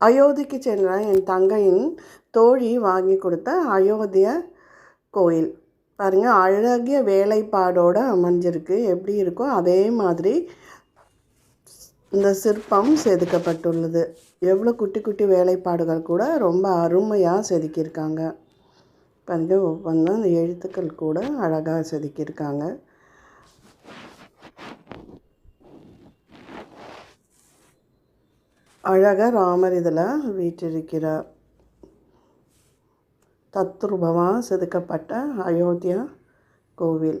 அயோத்திக்கு சென்ற என் தங்கையின் தோழி வாங்கி கொடுத்த அயோத்திய கோயில். பாருங்கள் அழகிய வேலைப்பாடோடு அமைஞ்சிருக்கு. எப்படி இருக்கோ அதே மாதிரி இந்த சிற்பம் செதுக்கப்பட்டுள்ளது. எவ்வளோ குட்டி குட்டி வேலைப்பாடுகள் கூட ரொம்ப அருமையாக செதுக்கியிருக்காங்க. பாருங்க ஒவ்வொன்றும் அந்த எழுத்துக்கள் கூட அழகாக செதுக்கியிருக்காங்க. அழகாக ராமர் இதில் வீற்றிருக்கிறார். தத்ரூபமாக செதுக்கப்பட்ட அயோத்தியா கோவில்.